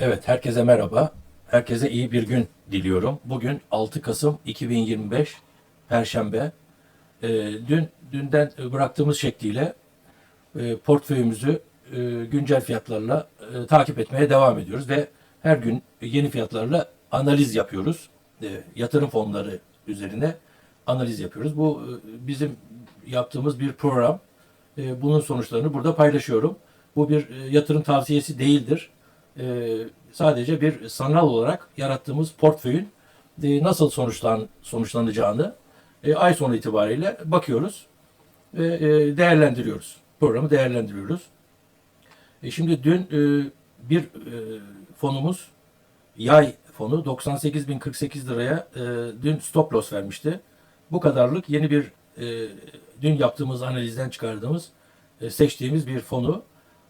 Evet, herkese merhaba. Herkese iyi bir gün diliyorum. Bugün 6 Kasım 2025 Perşembe. Ee, dün dünden bıraktığımız şekliyle e, portföyümüzü e, güncel fiyatlarla e, takip etmeye devam ediyoruz ve her gün yeni fiyatlarla analiz yapıyoruz. E, yatırım fonları üzerine analiz yapıyoruz. Bu e, bizim yaptığımız bir program. E, bunun sonuçlarını burada paylaşıyorum. Bu bir e, yatırım tavsiyesi değildir. E, sadece bir sanal olarak yarattığımız portföyün e, nasıl sonuçlan sonuçlanacağını e, ay sonu itibariyle bakıyoruz ve değerlendiriyoruz. Programı değerlendiriyoruz. Şimdi dün bir fonumuz yay fonu 98.048 liraya dün stop loss vermişti. Bu kadarlık yeni bir dün yaptığımız analizden çıkardığımız seçtiğimiz bir fonu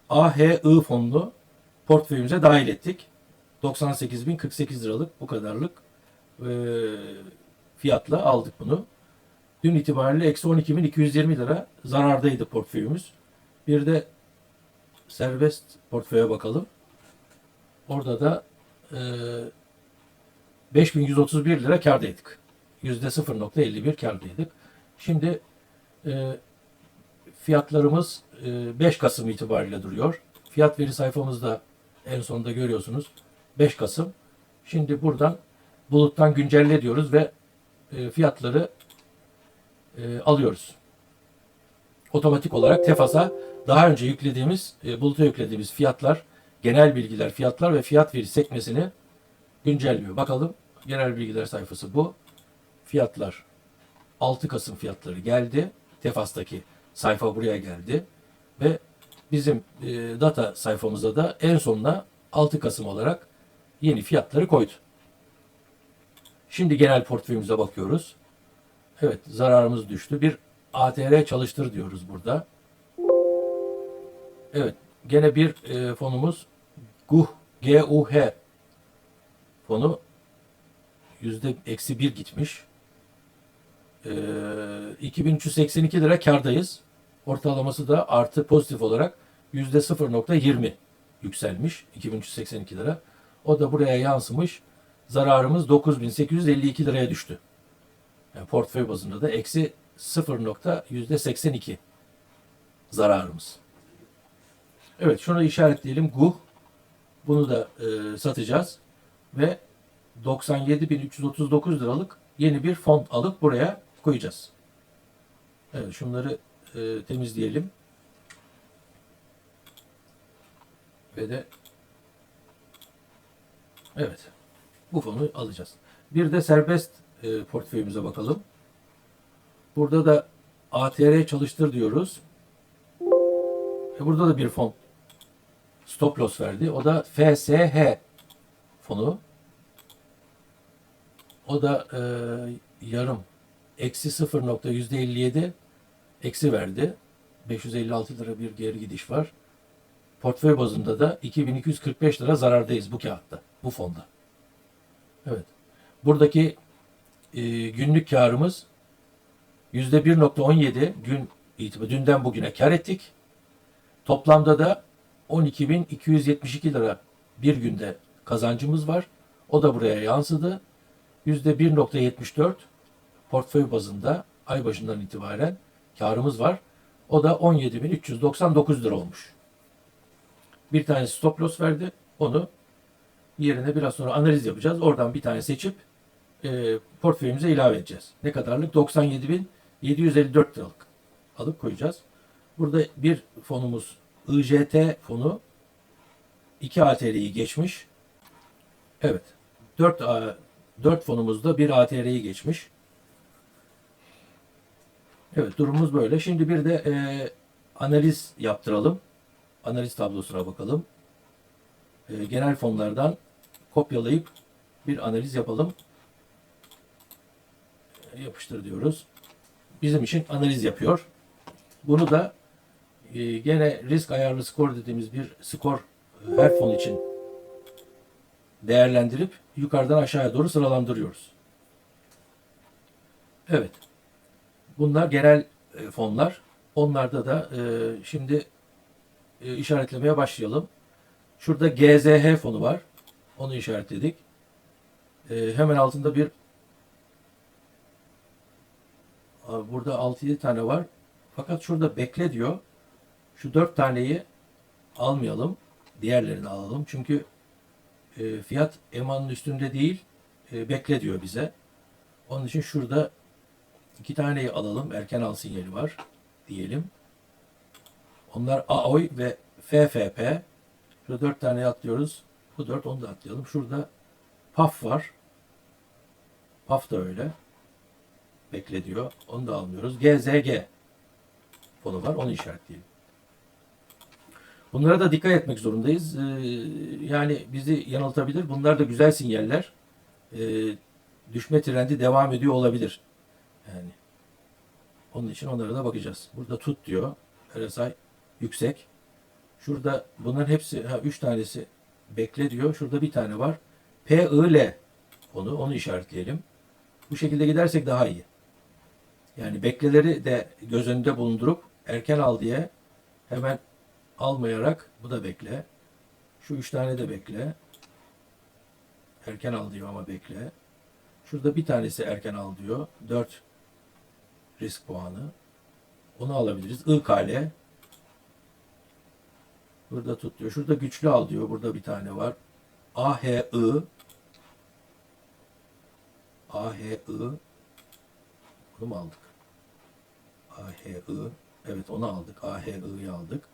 AHI fonunu portföyümüze dahil ettik. 98.048 liralık bu kadarlık e, fiyatla aldık bunu. Dün itibariyle eksi 12.220 lira zarardaydı portföyümüz. Bir de serbest portföye bakalım. Orada da e, 5131 lira kardaydık. %0.51 kardaydık. Şimdi e, fiyatlarımız e, 5 Kasım itibariyle duruyor. Fiyat veri sayfamızda en sonunda görüyorsunuz. 5 Kasım. Şimdi buradan buluttan güncelle diyoruz ve e, fiyatları e, alıyoruz. Otomatik olarak Tefas'a daha önce yüklediğimiz, e, buluta yüklediğimiz fiyatlar, genel bilgiler, fiyatlar ve fiyat veri sekmesini güncelliyor. Bakalım genel bilgiler sayfası bu. Fiyatlar 6 Kasım fiyatları geldi. Tefas'taki sayfa buraya geldi ve bizim e, data sayfamızda da en sonuna 6 Kasım olarak yeni fiyatları koydu. Şimdi genel portföyümüze bakıyoruz. Evet zararımız düştü. Bir ATR çalıştır diyoruz burada. Evet gene bir e, fonumuz GUH GUH fonu yüzde eksi bir gitmiş. E, 2382 lira kardayız. Ortalaması da artı pozitif olarak yüzde 0.20 yükselmiş 2382 lira. O da buraya yansımış. Zararımız 9852 liraya düştü. Yani portföy bazında da eksi 0.82 zararımız. Evet şunu işaretleyelim. GUH. Bunu da e, satacağız. Ve 97.339 liralık yeni bir fon alıp buraya koyacağız. Evet şunları e, temizleyelim. Ve de evet bu fonu alacağız. Bir de serbest e, portföyümüze bakalım. Burada da ATR çalıştır diyoruz. E, burada da bir fon stop loss verdi. O da FSH fonu. O da e, yarım eksi 0.57 eksi verdi. 556 lira bir geri gidiş var. Portföy bazında da 2245 lira zarardayız bu kağıtta, bu fonda. Evet. Buradaki e, günlük karımız %1.17 gün itibariyle dünden bugüne kar ettik. Toplamda da 12.272 lira bir günde kazancımız var. O da buraya yansıdı. %1.74 portföy bazında ay başından itibaren karımız var. O da 17.399 lira olmuş. Bir tane stop loss verdi. Onu yerine biraz sonra analiz yapacağız. Oradan bir tane seçip e, portföyümüze ilave edeceğiz. Ne kadarlık? 97.754 liralık alıp koyacağız. Burada bir fonumuz IJT fonu 2 ATR'yi geçmiş. Evet. 4 A, 4 fonumuzda 1 ATR'yi geçmiş. Evet durumumuz böyle. Şimdi bir de e, analiz yaptıralım. Analiz tablosuna bakalım. E, genel fonlardan kopyalayıp bir analiz yapalım. E, yapıştır diyoruz. Bizim için analiz yapıyor. Bunu da e, gene risk ayarlı skor dediğimiz bir skor e, her fon için değerlendirip yukarıdan aşağıya doğru sıralandırıyoruz. Evet. Bunlar genel e, fonlar. Onlarda da e, şimdi e, işaretlemeye başlayalım. Şurada GZH fonu var. Onu işaretledik. Hemen altında bir burada 6-7 tane var. Fakat şurada bekle diyor. Şu 4 taneyi almayalım. Diğerlerini alalım. Çünkü fiyat emanın üstünde değil. bekle diyor bize. Onun için şurada iki taneyi alalım. Erken al sinyali var diyelim. Onlar AOY ve FFP. Şurada 4 tane atlıyoruz. Bu 4 onu da atlayalım. Şurada PAF var. PAF da öyle. Bekle diyor. Onu da almıyoruz. GZG fonu var. Onu işaretleyelim. Bunlara da dikkat etmek zorundayız. Ee, yani bizi yanıltabilir. Bunlar da güzel sinyaller. Ee, düşme trendi devam ediyor olabilir. Yani onun için onlara da bakacağız. Burada tut diyor. RSI yüksek. Şurada bunların hepsi, ha, üç tanesi bekle diyor. Şurada bir tane var. PIL onu, onu işaretleyelim. Bu şekilde gidersek daha iyi. Yani bekleleri de göz önünde bulundurup erken al diye hemen almayarak bu da bekle. Şu üç tane de bekle. Erken al diyor ama bekle. Şurada bir tanesi erken al diyor. Dört risk puanı. Onu alabiliriz. IKL. Burada tut diyor. Şurada güçlü al diyor. Burada bir tane var. AHI. AHI. Bunu mu aldık? AHI. Evet onu aldık. AHI'yi aldık.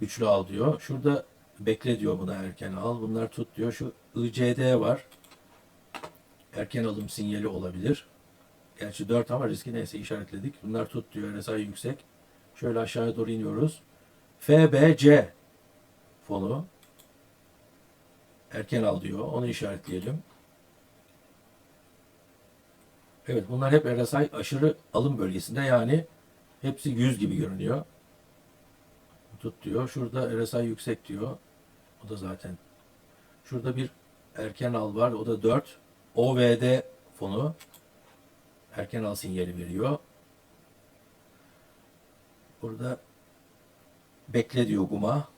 Güçlü al diyor. Şurada bekle diyor buna erken al. Bunlar tut diyor. Şu ICD var. Erken alım sinyali olabilir. Gerçi 4 ama riski neyse işaretledik. Bunlar tut diyor. RSI yüksek. Şöyle aşağıya doğru iniyoruz. FBC fonu erken al diyor. Onu işaretleyelim. Evet bunlar hep RSI aşırı alım bölgesinde yani hepsi 100 gibi görünüyor. Tut diyor. Şurada RSI yüksek diyor. O da zaten. Şurada bir erken al var. O da 4. OVD fonu erken al sinyali veriyor. Burada bekle diyor Guma.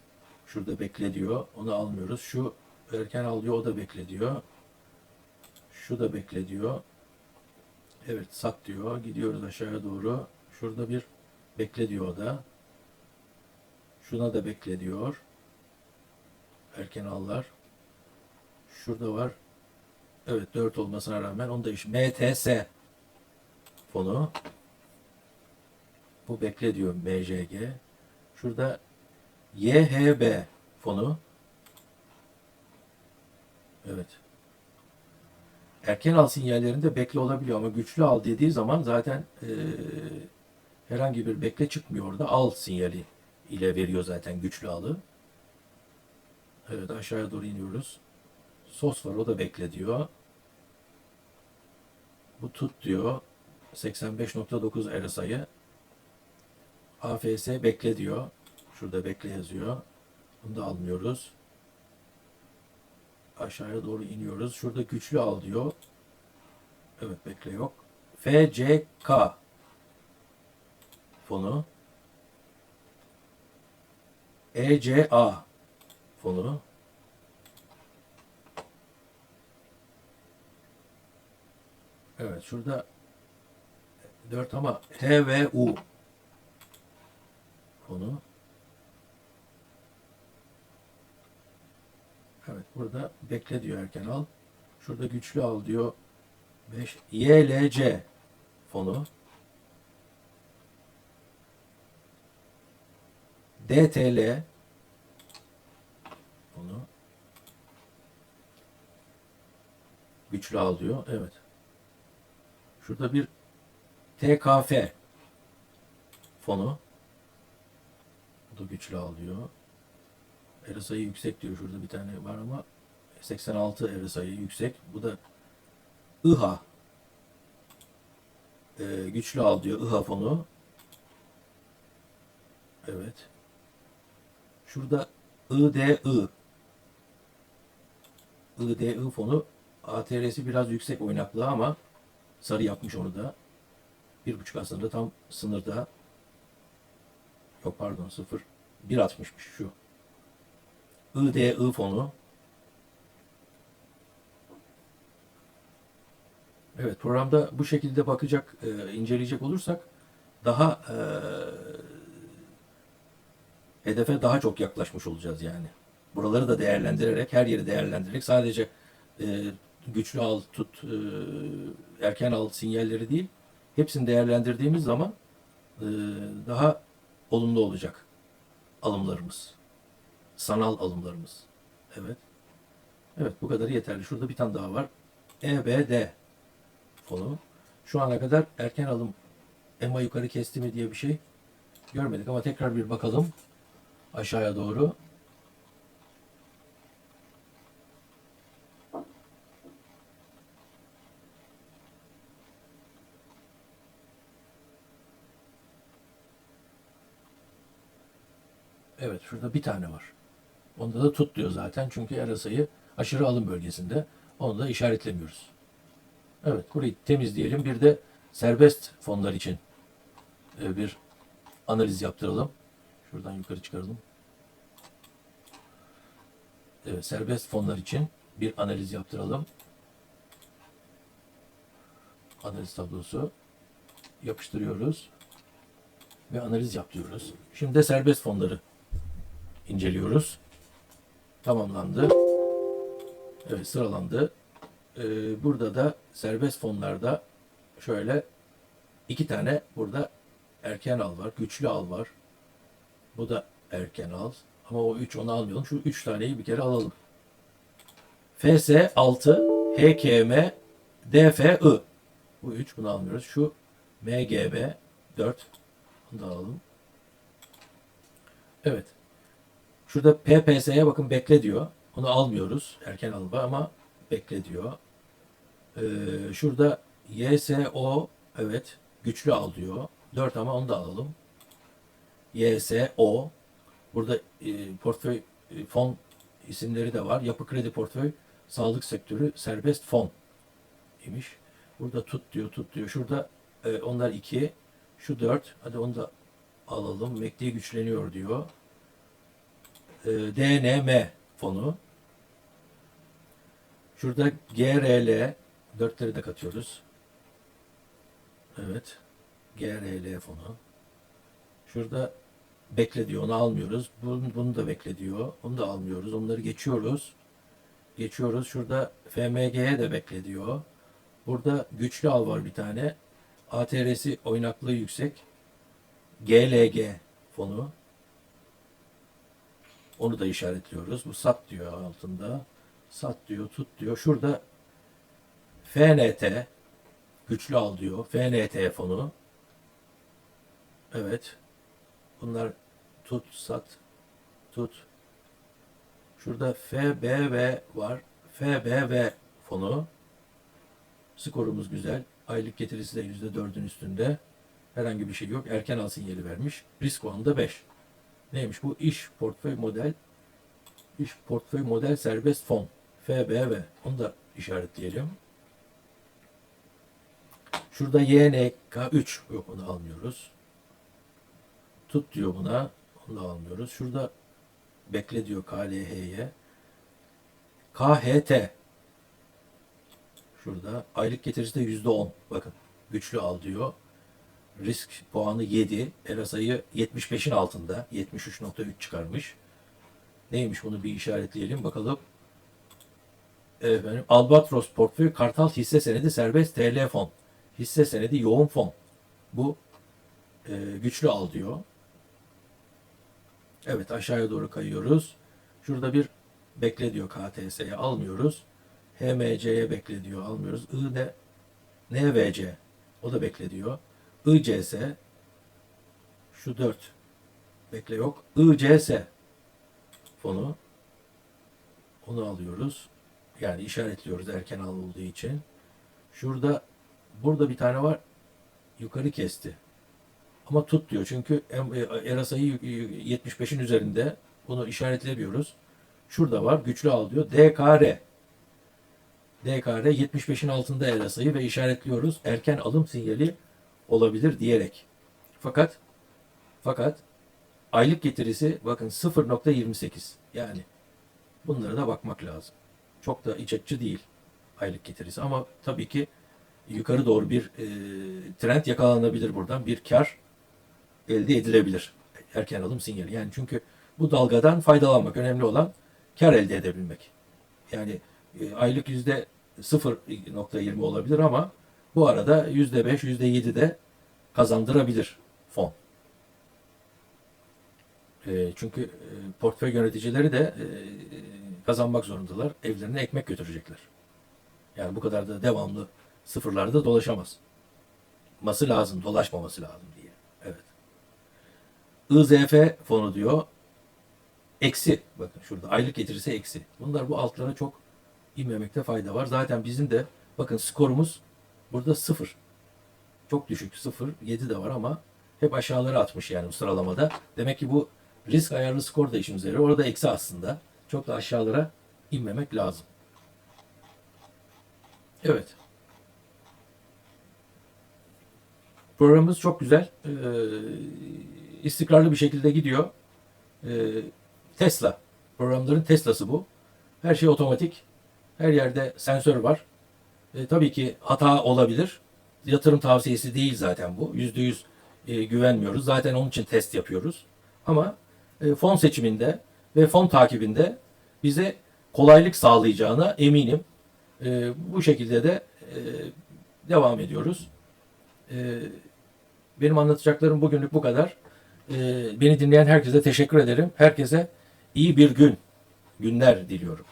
Şurada bekle diyor. Onu almıyoruz. Şu erken al diyor. O da bekle diyor. Şu da bekle diyor. Evet sat diyor. Gidiyoruz aşağıya doğru. Şurada bir bekle diyor o da. Şuna da bekle diyor. Erken allar. Şurada var. Evet 4 olmasına rağmen onu da iş. MTS fonu. Bu bekle diyor MJG. Şurada YHB fonu. Evet. Erken al sinyallerinde bekle olabiliyor ama güçlü al dediği zaman zaten eee, herhangi bir bekle çıkmıyor orada. Al sinyali ile veriyor zaten güçlü alı. Evet aşağıya doğru iniyoruz. Sos var o da bekle diyor. Bu tut diyor. 85.9 RSI'ye. AFS bekle diyor. Şurada bekle yazıyor. Bunu da almıyoruz. Aşağıya doğru iniyoruz. Şurada güçlü al diyor. Evet bekle yok. FCK fonu. ECA fonu. Evet şurada 4 ama HVU fonu. Evet burada bekle diyor erken al. Şurada güçlü al diyor. 5 YLC fonu. DTL fonu. Güçlü al diyor. Evet. Şurada bir TKF fonu. Bu da güçlü al diyor. RSI yüksek diyor. Şurada bir tane var ama 86 RSI yüksek. Bu da IHA Ee, güçlü al diyor IHA fonu. Evet. Şurada IDI IDI fonu ATR'si biraz yüksek oynaklığı ama sarı yapmış onu da. Bir buçuk aslında tam sınırda. Yok pardon sıfır. Bir atmışmış şu. IDI fonu. Evet programda bu şekilde bakacak, e, inceleyecek olursak daha e, hedefe daha çok yaklaşmış olacağız yani. Buraları da değerlendirerek, her yeri değerlendirerek sadece e, güçlü al, tut, e, erken al sinyalleri değil, hepsini değerlendirdiğimiz zaman e, daha olumlu olacak alımlarımız. Sanal alımlarımız. Evet. Evet bu kadarı yeterli. Şurada bir tane daha var. EBD fonu. Şu ana kadar erken alım EMA yukarı kesti mi diye bir şey görmedik ama tekrar bir bakalım aşağıya doğru. Evet şurada bir tane var. Onda da tut diyor zaten çünkü arasayı aşırı alım bölgesinde. Onu da işaretlemiyoruz. Evet burayı temizleyelim. Bir de serbest fonlar için e, bir analiz yaptıralım. Şuradan yukarı çıkaralım. Evet, serbest fonlar için bir analiz yaptıralım. Analiz tablosu yapıştırıyoruz ve analiz yapıyoruz. Şimdi de serbest fonları inceliyoruz. Tamamlandı. Evet sıralandı. Ee, burada da serbest fonlarda şöyle iki tane burada erken al var, güçlü al var. Bu da erken al. Ama o 3 onu almayalım. Şu 3 taneyi bir kere alalım. FS 6, HKM, DFI. Bu 3 bunu almıyoruz. Şu MGB 4. Bunu da alalım. Evet. Şurada PPS'ye bakın bekle diyor. Onu almıyoruz. Erken alma ama bekle diyor. Ee, şurada YSO evet güçlü al diyor. 4 ama onu da alalım. YSO burada e, portföy e, fon isimleri de var. Yapı kredi portföy sağlık sektörü serbest fon imiş. Burada tut diyor tut diyor. Şurada e, onlar 2 şu 4 hadi onu da alalım. MACD güçleniyor diyor. E, DNM fonu. Şurada GRL dörtleri de katıyoruz. Evet. GRL fonu. Şurada bekle diyor. Onu almıyoruz. Bunu, bunu da bekle diyor. Onu da almıyoruz. Onları geçiyoruz. Geçiyoruz. Şurada FMG'ye de bekle diyor. Burada güçlü al var bir tane. ATR'si oynaklığı yüksek. GLG fonu. Onu da işaretliyoruz. Bu sat diyor altında. Sat diyor, tut diyor. Şurada FNT güçlü al diyor. FNT fonu. Evet. Bunlar tut, sat, tut. Şurada FBV var. FBV fonu. Skorumuz güzel. Aylık getirisi de %4'ün üstünde. Herhangi bir şey yok. Erken al sinyali vermiş. Risk oranı da 5. Neymiş bu? İş portföy model İş portföy model serbest fon. FBV. Onu da işaretleyelim. Şurada YNK3. Yok onu almıyoruz. Tut diyor buna. Onu da almıyoruz. Şurada bekle diyor KLH'ye. KHT. Şurada aylık getirisi de %10. Bakın güçlü al diyor. Risk puanı 7. Erasa'yı 75'in altında. 73.3 çıkarmış. Neymiş bunu bir işaretleyelim bakalım. Efendim, Albatros portföy Kartal hisse senedi serbest TL fon. Hisse senedi yoğun fon. Bu e, güçlü al diyor. Evet aşağıya doğru kayıyoruz. Şurada bir bekle diyor KTS'ye almıyoruz. HMC'ye bekle diyor almıyoruz. I de NVC o da bekle diyor. ICS şu 4 bekle yok. ICS fonu onu alıyoruz. Yani işaretliyoruz erken al olduğu için. Şurada burada bir tane var yukarı kesti. Ama tut diyor. Çünkü Erasa'yı 75'in üzerinde bunu işaretlemiyoruz. Şurada var. Güçlü al diyor. DKR. DKR 75'in altında Erasa'yı ve işaretliyoruz. Erken alım sinyali olabilir diyerek. Fakat fakat aylık getirisi bakın 0.28. Yani bunlara da bakmak lazım. Çok da iç açıcı değil aylık getirisi ama tabii ki yukarı doğru bir e, trend yakalanabilir buradan. Bir kar elde edilebilir. Erken alım sinyali. Yani çünkü bu dalgadan faydalanmak önemli olan kar elde edebilmek. Yani e, aylık yüzde 0.20 olabilir ama bu arada yüzde 5, yüzde 7 de kazandırabilir fon. E, çünkü e, portföy yöneticileri de e, kazanmak zorundalar. Evlerine ekmek götürecekler. Yani bu kadar da devamlı sıfırlarda dolaşamaz. Ması lazım, dolaşmaması lazım diye. Evet. IZF fonu diyor. Eksi. Bakın şurada aylık getirisi eksi. Bunlar bu altlara çok inmemekte fayda var. Zaten bizim de bakın skorumuz burada sıfır. Çok düşük. Sıfır. 7 de var ama hep aşağılara atmış yani bu sıralamada. Demek ki bu risk ayarlı skor da işimize yarıyor. Orada eksi aslında. Çok da aşağılara inmemek lazım. Evet. Programımız çok güzel. Ee, istikrarlı bir şekilde gidiyor. Ee, Tesla. Programların Tesla'sı bu. Her şey otomatik. Her yerde sensör var. E, tabii ki hata olabilir. Yatırım tavsiyesi değil zaten bu. Yüzde yüz e, güvenmiyoruz. Zaten onun için test yapıyoruz. Ama e, fon seçiminde ve fon takibinde bize kolaylık sağlayacağına eminim. E, bu şekilde de e, devam ediyoruz. E, benim anlatacaklarım bugünlük bu kadar. E, beni dinleyen herkese teşekkür ederim. Herkese iyi bir gün, günler diliyorum.